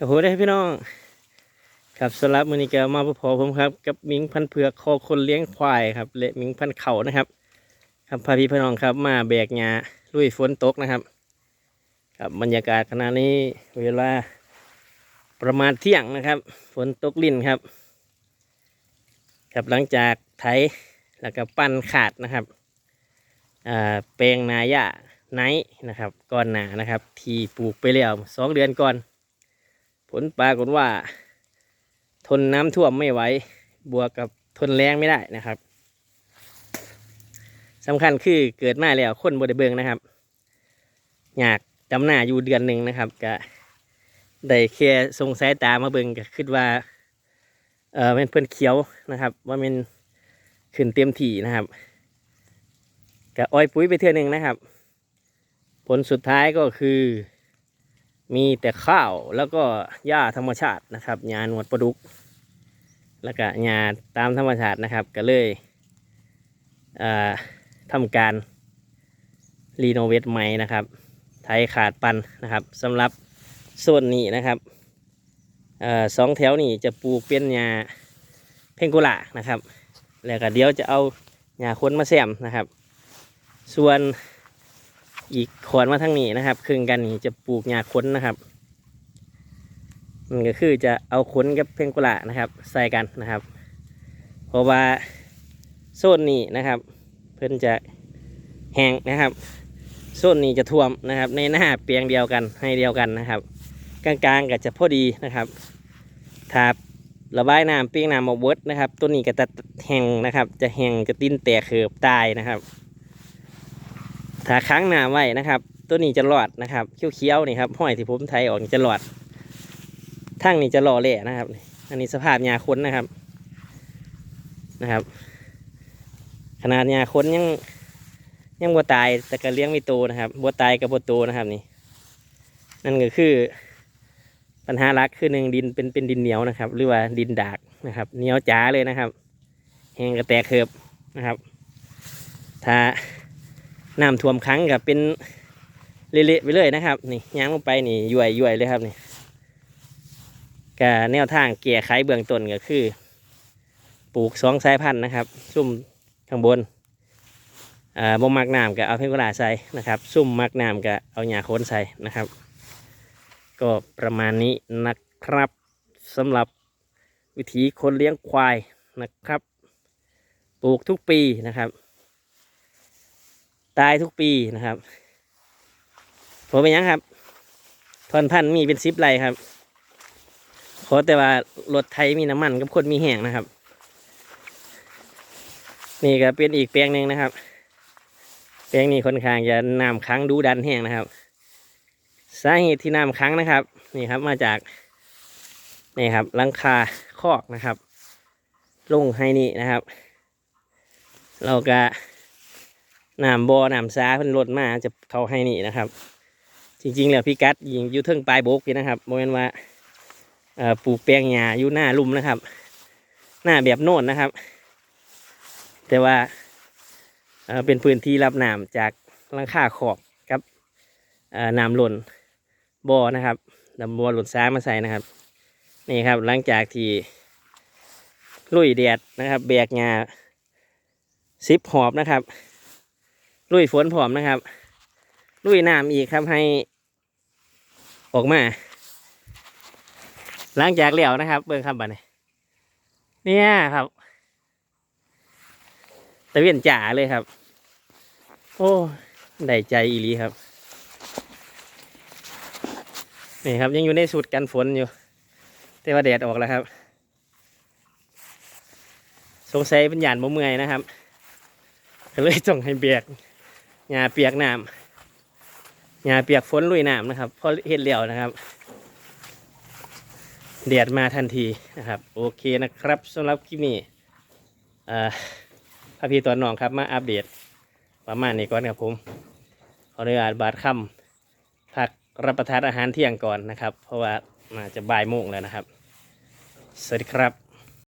ครับผมได้พี่น้อง ครับสำหรับมือนี้ก็มาพอผมครับ กับมิงพันเผือกคอคนเลี้ยงควายครับและมิงพันเขานะครับ ครับพาพี่พี่น้องครับ มาแบกหญ้าลุยฝนตกนะครับ ครับบรรยากาศขณะนี้เวลาประมาณเที่ยงนะครับ ฝนตกลิ่นครับ ครับหลังจากไถแล้วก็ปั้นขาดนะครับอ่าแปลงนาหญ้าไนนะครับ ก่อนหนานะครับ ที่ปลูกไปแล้วสองเดือนก่อน ผลปรากฏว่า ทนน้ำท่วมไม่ไหวบวกกับทนแรงไม่ได้นะครับสำคัญคือเกิดมาแล้วคนบดเบิงนะครับ อยากดำหน้าอยู่เดือนหนึ่งนะครับก็ได้แค่ทรงสายตามาเบิงก็คิดว่าเออเป็นเพื่อนเขียวนะครับ ว่ามันขึ้นเต็มที่นะครับก็อ้อยปุ๋ยไปเทื่อหนึ่งนะครับ ผลสุดท้ายก็คือ มีแต่ข้าวแล้วก็หญ้าธรรมชาตินะครับหญ้าหนวดปลาดุก แล้วก็หญ้าตามธรรมชาตินะครับ ก็เลยเอ่อทำการรีโนเวทใหม่นะครับ ไทยขาดปันนะครับสำหรับโซนนี้นะครับออสองแถวนี่จะปลูกเป็นหญ้าเพงกุล่านะครับ แล้วก็เดี๋ยวจะเอาหญ้าค้นมาแซมนะครับ ส่วน อีกขอนมาทางนี้นะครับครึ่งกันนี่จะปลูกหญ้าค้นนะครับมันก็คือจะเอาค้นกับเพงกุละนะครับ ใส่กันนะครับ เพราะว่าโซนนี้นะครับ เพิ่อนจะแห้งนะครับโซนนี้จะท่วมนะครับ ในหน้าเปียงเดียวกันให้เดียวกันนะครับ กลางๆก็จะพอดีนะครับถ้าระบายน้ำเปียงน้ำมาเวิร์ดนะครับ ตัวนี้ก็จะแห้งนะครับ จะแห้งจะติ้นแตกเขือบตายนะครับ ถ้าค้างหน้าไว้นะครับ ตัวนี้จะหลอดนะครับเขี้ยวๆนี่ครับห้อยที่ผมไทยออกจะหลอดทั้งนี้จะหล่อเละนะครับ อันนี้สภาพยาค้นนะครับนะครับ ขนาดยาค้นยังยังบัวตายแต่ก็เลี้ยงไม่โตนะครับบัวตายกับบัวโตนะครับนี่ นั่นก็คือ ปัญหาลักคือหนึ่งดินเป็นเป็นดินเหนียวนะครับ หรือว่าดินดากนะครับ เหนียวจ๋าเลยนะครับแห้งกระแตกเคิบนะครับ ถ้า น้ำท่วมครั้งกับเป็นเละๆไปเลยนะครับ นี่ย้างลงไปนี่ย่วยย่วยเลยครับนี่ก็แนวทางเกี่ยไขเบื้องต้นก็คือ ปลูกสองสายพันธุ์นะครับ ซุ่มข้างบนอ่าบ่มักน้ำก็เอาเพนกลาใส่นะครับ ซุ่มมักน้ำก็เอาหญ้าโคนใส่นะครับ ก็ประมาณนี้นะครับสำหรับวิธีคนเลี้ยงควายนะครับ ปลูกทุกปีนะครับ ตายทุกปีนะครับผมเป็นยังครับทอนพันมีเป็นซิปไรครับขอแต่ว่ารถไทยมีน้ำมันกับคนมีแห้งนะครับ นี่ก็เป็นอีกแปลงหนึ่งนะครับ แปลงนี้ค่อนข้างจะน้ำค้างดูดันแห้งนะครับ สาเหตุที่น้ำค้างนะครับ นี่ครับมาจากนี่ครับลังคาคอกนะครับลงให้นี่นะครับ เราก็ น้ำบ่อน้ำซาเพิ่นลดมาจะเขาให้นี่นะครับ จริงๆ แล้วพี่กัดยิงอยู่เทิงปลายโบกนี่นะครับโมเมนว่าปลูกแปลงหญ้าอยู่หน้าลุ่มนะครับ หน้าแบบโน่นนะครับ แต่ว่าเป็นพื้นที่รับน้ำจากลังคาขอบกับน้ำหล่นบ่อนะครับนำบ่อหล่นซ้ามาใส่นะครับ นี่ครับหลังจากที่ลุยแดดนะครับ แบกหญ้าซิปหอบนะครับ ลุยฝนพร้อมนะครับ ลุยน้ำอีกครับให้ ออกมาหลังจากเลี้ยวนะครับ เบิ่งคำบันี้เนี่ยครับตะเวียนจ่าเลยครับ โอ้ได้ใจอีหลีครับนี่ครับยังอยู่ในสุดกันฝนอยู่ แต่ว่าแดดออกแล้วครับ สงสัยเป็นหยานบ่เมื่อยนะครับ ก็เลยต้องให้เบียก หญ้าเปียกน้ำหญ้าเปียกฝนลุยน้ำนะครับพอเห็ดเหลียวนะครับเดียดมาทันทีนะครับ โอเคนะครับสำหรับคลิปนี้อ่พระพี่ตัวน้องครับมาอัปเดตประมาณนี้ก่อนครับผมขออนุญาตบาดค่ำพักรับประทานอาหารเที่ยงก่อนนะครับ เพราะว่าน่าจะบ่ายโมงแล้วนะครับ สวัสดีครับ